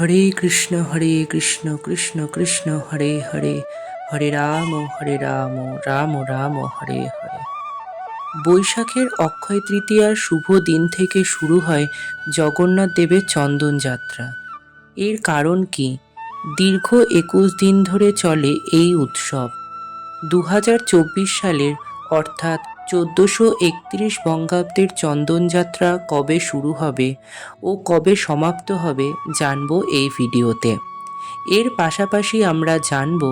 হরে কৃষ্ণ হরে কৃষ্ণ কৃষ্ণ কৃষ্ণ, হরে হরে। হরে রাম হরে রাম রাম রাম, হরে হরে। বৈশাখের অক্ষয় তৃতীয়ার শুভ দিন থেকে শুরু হয় জগন্নাথ দেবের চন্দন যাত্রা। এর কারণ কি? দীর্ঘ একুশ দিন ধরে চলে এই উৎসব। দু হাজার চব্বিশ সালের অর্থাৎ চোদ্দোশো একত্রিশ বঙ্গাব্দের চন্দনযাত্রা কবে শুরু হবে ও কবে সমাপ্ত হবে জানব এই ভিডিওতে। এর পাশাপাশি আমরা জানব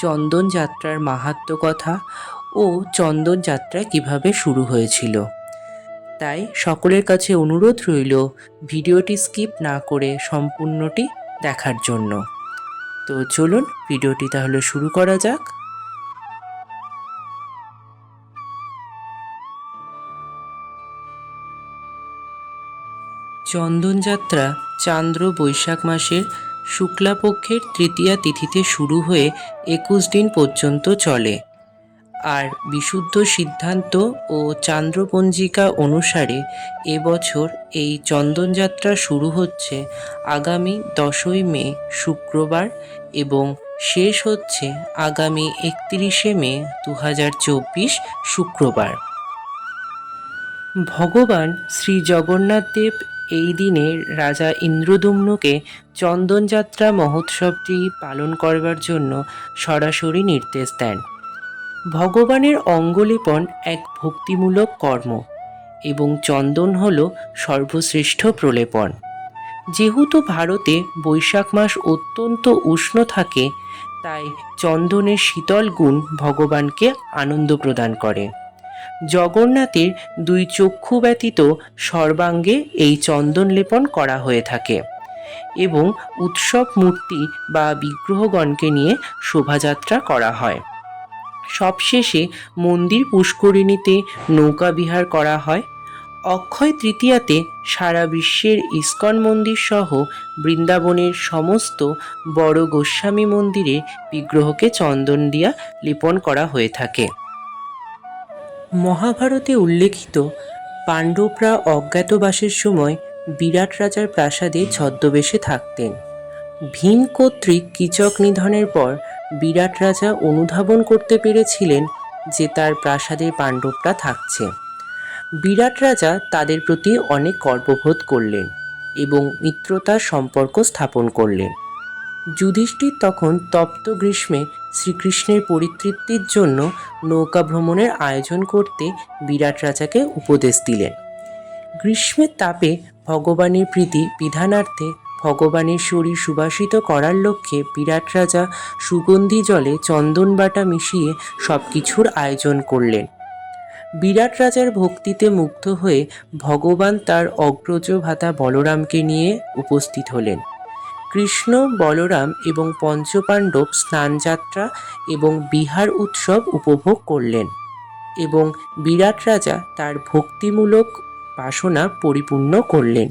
চন্দন যাত্রার মাহাত্ম কথা ও চন্দনযাত্রা কীভাবে শুরু হয়েছিল। তাই সকলের কাছে অনুরোধ রইল ভিডিওটি স্কিপ না করে সম্পূর্ণটি দেখার জন্য। তো চলুন ভিডিওটি তাহলে শুরু করা যাক। চন্দনযাত্রা চান্দ্র বৈশাখ মাসের শুক্লাপক্ষের তৃতীয়া তিথিতে শুরু হয়ে একুশ দিন পর্যন্ত চলে। আর বিশুদ্ধ সিদ্ধান্ত ও চান্দ্রপঞ্জিকা অনুসারে এবছর এই চন্দনযাত্রা শুরু হচ্ছে আগামী দশই মে, শুক্রবার এবং শেষ হচ্ছে আগামী একত্রিশে মে দু হাজার চব্বিশ, শুক্রবার। ভগবান শ্রী জগন্নাথ দেব এই দিনে রাজা ইন্দ্রদুম্নকে চন্দনযাত্রা মহোৎসবটি পালন করবার জন্য সরাসরি নির্দেশ দেন। ভগবানের অঙ্গলেপন এক ভক্তিমূলক কর্ম এবং চন্দন হল সর্বশ্রেষ্ঠ প্রলেপন। যেহেতু ভারতে বৈশাখ মাস অত্যন্ত উষ্ণ থাকে, তাই চন্দনের শীতল গুণ ভগবানকে আনন্দ প্রদান করে। জগন্নাথের দুই চক্ষু ব্যতীত সর্বাঙ্গে এই চন্দন লেপন করা হয়ে থাকে এবং উৎসব মূর্তি বা বিগ্রহগণকে নিয়ে শোভাযাত্রা করা হয়। সবশেষে মন্দির পুষ্করিণীতে নৌকা বিহার করা হয়। অক্ষয় তৃতীয়াতে সারা বিশ্বের ইস্কন মন্দির সহ বৃন্দাবনের সমস্ত বড় গোস্বামী মন্দিরে বিগ্রহকে চন্দন দিয়া লেপন করা হয়ে থাকে। মহাভারতে উল্লেখিত পাণ্ডবরা অজ্ঞাতবাসের সময় বিরাট রাজার প্রাসাদে ছদ্মবেশে থাকতেন। ভীম কর্তৃক কীচক নিধনের পর বিরাট রাজা অনুধাবন করতে পেরেছিলেন যে তার প্রাসাদে পাণ্ডবরা থাকছে। বিরাট রাজা তাদের প্রতি অনেক গর্ববোধ করলেন এবং মিত্রতার সম্পর্ক স্থাপন করলেন। যুধিষ্ঠির তখন তপ্ত গ্রীষ্মে শ্রীকৃষ্ণের পরিতৃপ্তির জন্য নৌকা ভ্রমণের আয়োজন করতে বিরাট রাজাকে উপদেশ দিলেন। গ্রীষ্মের তাপে ভগবানের প্রীতি বিধানার্থে ভগবানের শরীর সুবাসিত করার লক্ষ্যে বিরাট রাজা সুগন্ধি জলে চন্দন বাটা মিশিয়ে সব কিছুর আয়োজন করলেন। বিরাট রাজার ভক্তিতে মুগ্ধ হয়ে ভগবান তার অগ্রজ ভাতা বলরামকে নিয়ে উপস্থিত হলেন। কৃষ্ণ, বলরাম এবং পঞ্চপাণ্ডব স্নানযাত্রা এবং বিহার উৎসব উপভোগ করলেন এবং বিরাট রাজা তার ভক্তিমূলক বাসনা পরিপূর্ণ করলেন।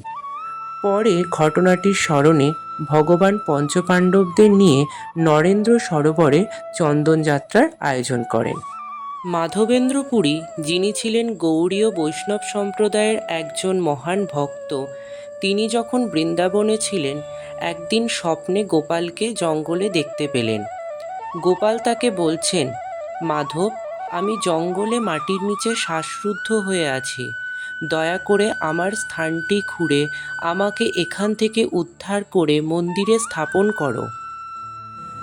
পরে ঘটনাটির স্মরণে ভগবান পঞ্চপাণ্ডবদের নিয়ে নরেন্দ্র সরোবরে চন্দনযাত্রার আয়োজন করেন। মাধবেন্দ্র পুরী, যিনি ছিলেন গৌড়ীয় বৈষ্ণব সম্প্রদায়ের একজন মহান ভক্ত তিনি যখন বৃন্দাবনে ছিলেন, একদিন স্বপ্নে গোপালকে জঙ্গলে দেখতে পেলেন। গোপাল তাকে বলছেন, মাধব, আমি জঙ্গলে মাটির নিচে শ্বাসরুদ্ধ হয়ে আছি। দয়া করে আমার স্থানটি খুঁড়ে আমাকে এখান থেকে উদ্ধার করে মন্দিরে স্থাপন করো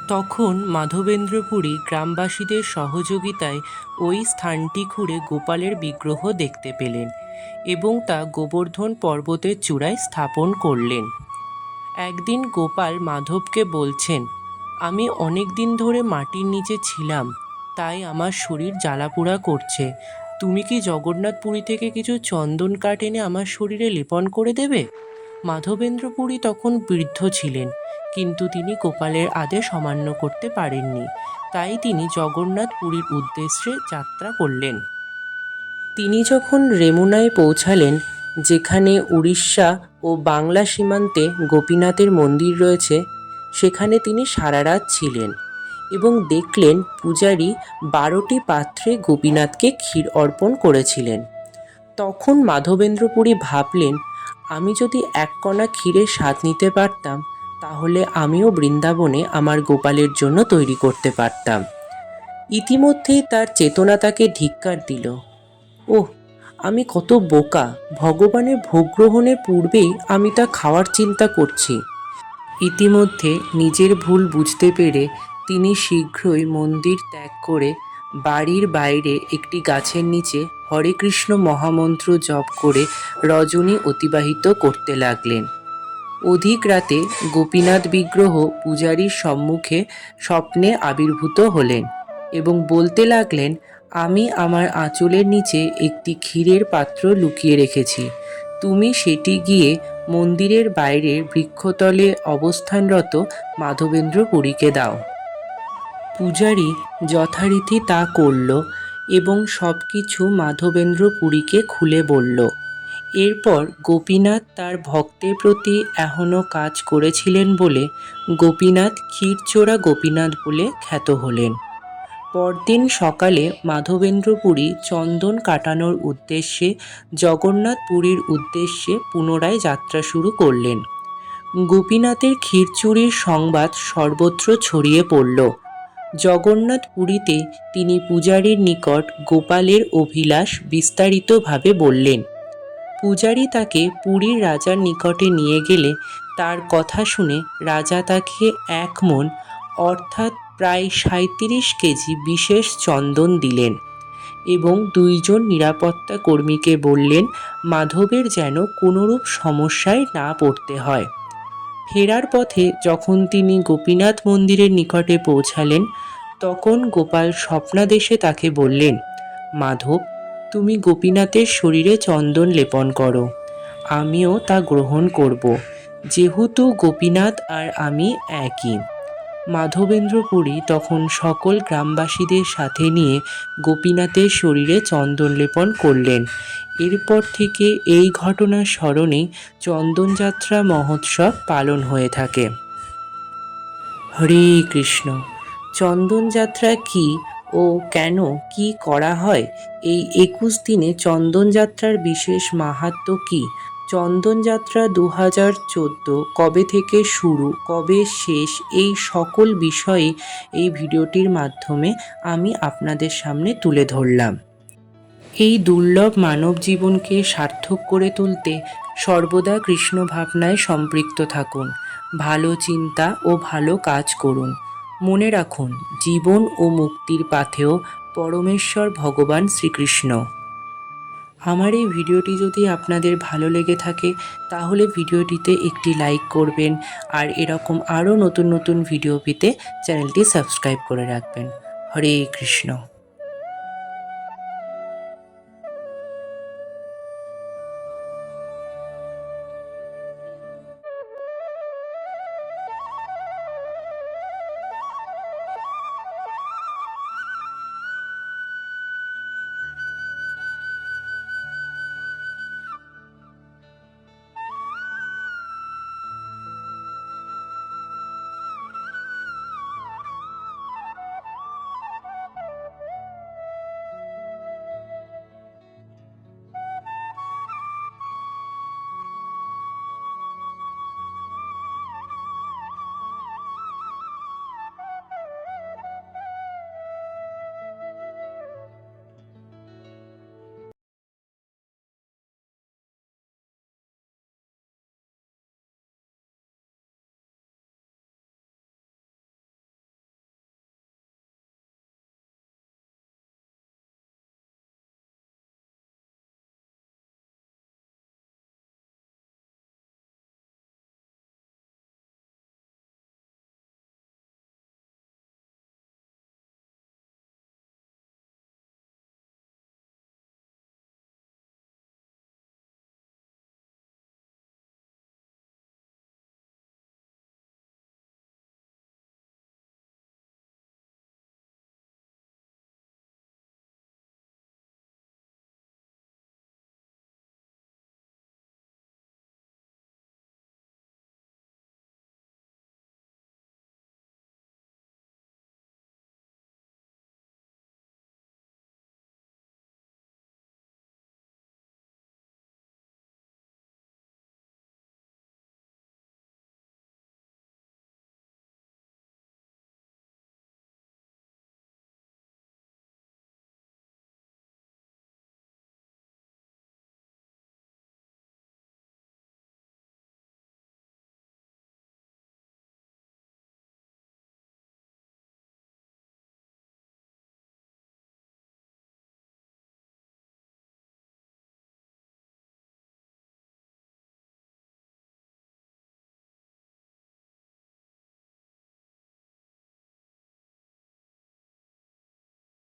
তখন মাধবেন্দ্রপুরী গ্রামবাসীদের সহযোগিতায় ওই স্থানটি খুঁড়ে গোপালের বিগ্রহ দেখতে পেলেন। এবং তা গোবর্ধন পর্বতের চূড়ায় স্থাপন করলেন। একদিন গোপাল মাধবকে বলছেন, আমি অনেক দিন ধরে মাটির নিচে ছিলাম, তাই আমার শরীর জ্বালাপোড়া করছে। তুমি কি জগন্নাথপুরী থেকে কিছু চন্দন কাঠ এনে আমার শরীরে লেপন করে দেবে? মাধবেন্দ্রপুরী তখন বৃদ্ধ ছিলেন, কিন্তু তিনি গোপালের আদেশ অমান্য করতে পারেননি। তাই তিনি জগন্নাথ পুরীর উদ্দেশ্যে যাত্রা করলেন। তিনি যখন রেমুনায় পৌঁছালেন, যেখানে উড়িষ্যা ও বাংলা সীমান্তে গোপীনাথের মন্দির রয়েছে, সেখানে তিনি সারা রাত ছিলেন এবং দেখলেন পূজারী বারোটি পাত্রে গোপীনাথকে ক্ষীর অর্পণ করেছিলেন। তখন মাধবেন্দ্রপুরী ভাবলেন, আমি যদি এক কণা ক্ষীরের স্বাদ নিতে পারতাম, তাহলে আমিও বৃন্দাবনে আমার গোপালের জন্য তৈরি করতে পারতাম। ইতিমধ্যেই তার চেতনা তাকে ধিক্কার দিল। ওহ, আমি কত বোকা। ভগবানের ভোগ গ্রহণের পূর্বেই আমি তা খাওয়ার চিন্তা করছি। ইতিমধ্যে নিজের ভুল বুঝতে পেরে তিনি শীঘ্রই মন্দির ত্যাগ করে বাড়ির বাইরে একটি গাছের নিচে হরে কৃষ্ণ মহামন্ত্র জপ করে রজনী অতিবাহিত করতে লাগলেন। অধিক রাতে গোপীনাথ বিগ্রহ পূজারীর সম্মুখে স্বপ্নে আবির্ভূত হলেন এবং বলতে লাগলেন আমি আমার আঁচলের নিচে একটি ক্ষীরের পাত্র লুকিয়ে রেখেছি। তুমি সেটি গিয়ে মন্দিরের বাইরে বৃক্ষতলে অবস্থানরত মাধবেন্দ্র পুরীকে দাও। পূজারী যথারীতি তা করল এবং সব কিছু মাধবেন্দ্র পুরীকে খুলে বলল। এরপর গোপীনাথ তার ভক্তের প্রতি এখনও কাজ করেছিলেন বলে গোপীনাথ ক্ষীরচোরা গোপীনাথ বলে খ্যাত হলেন। পরদিন সকালে মাধবেন্দ্রপুরী চন্দন কাটানোর উদ্দেশ্যে জগন্নাথ পুরীর উদ্দেশ্যে পুনরায় যাত্রা শুরু করলেন। গোপীনাথের ক্ষীরচুরির সংবাদ সর্বত্র ছড়িয়ে পড়ল। জগন্নাথ পুরীতে তিনি পূজারীর নিকট গোপালের অভিলাষ বিস্তারিতভাবে বললেন, পূজারী তাকে পুরীর রাজার নিকটে নিয়ে গেলে তার কথা শুনে রাজা তাকে এক মন, অর্থাৎ প্রায় সাঁত্রিশ কেজি বিশেষ চন্দন দিলেন এবং দুইজন নিরাপত্তা কর্মীকে বললেন, মাধবের যেন কোনোরূপ সমস্যায় না পড়তে হয়। ফেরার পথে যখন তিনি গোপীনাথ মন্দিরের নিকটে পৌঁছালেন, তখন গোপাল স্বপ্নাদেশে তাকে বললেন, মাধব, তুমি গোপীনাথের শরীরে চন্দন লেপন করো। আমিও তা গ্রহণ করব। যেহেতু গোপীনাথ আর আমি একই। মাধবেন্দ্রপুরী তখন সকল গ্রামবাসীদের সাথে নিয়ে গোপীনাথের শরীরে চন্দন লেপন করলেন। এরপর থেকে এই ঘটনার স্মরণে চন্দনযাত্রা মহোৎসব পালন হয়ে থাকে। হরে কৃষ্ণ, চন্দনযাত্রা কি ও কেন কি করা হয়? এই একুশ দিনে চন্দনযাত্রার বিশেষ মাহাত্ম কি? চন্দনযাত্রা দু হাজার চোদ্দ কবে থেকে শুরু, কবে শেষ, এই সকল বিষয়ে এই ভিডিওটির মাধ্যমে আমি আপনাদের সামনে তুলে ধরলাম। এই দুর্লভ মানব জীবনকে সার্থক করে তুলতে সর্বদা কৃষ্ণ ভাবনায় সম্পৃক্ত থাকুন, ভালো চিন্তা ও ভালো কাজ করুন। মনে রাখুন, জীবন ও মুক্তির পাথেও পরমেশ্বর ভগবান শ্রীকৃষ্ণ। আমার এই ভিডিওটি যদি আপনাদের ভালো লেগে থাকে, তাহলে ভিডিওটিতে একটি লাইক করবেন আর এরকম আরও নতুন নতুন ভিডিও পেতে চ্যানেলটি সাবস্ক্রাইব করে রাখবেন। হরে কৃষ্ণ।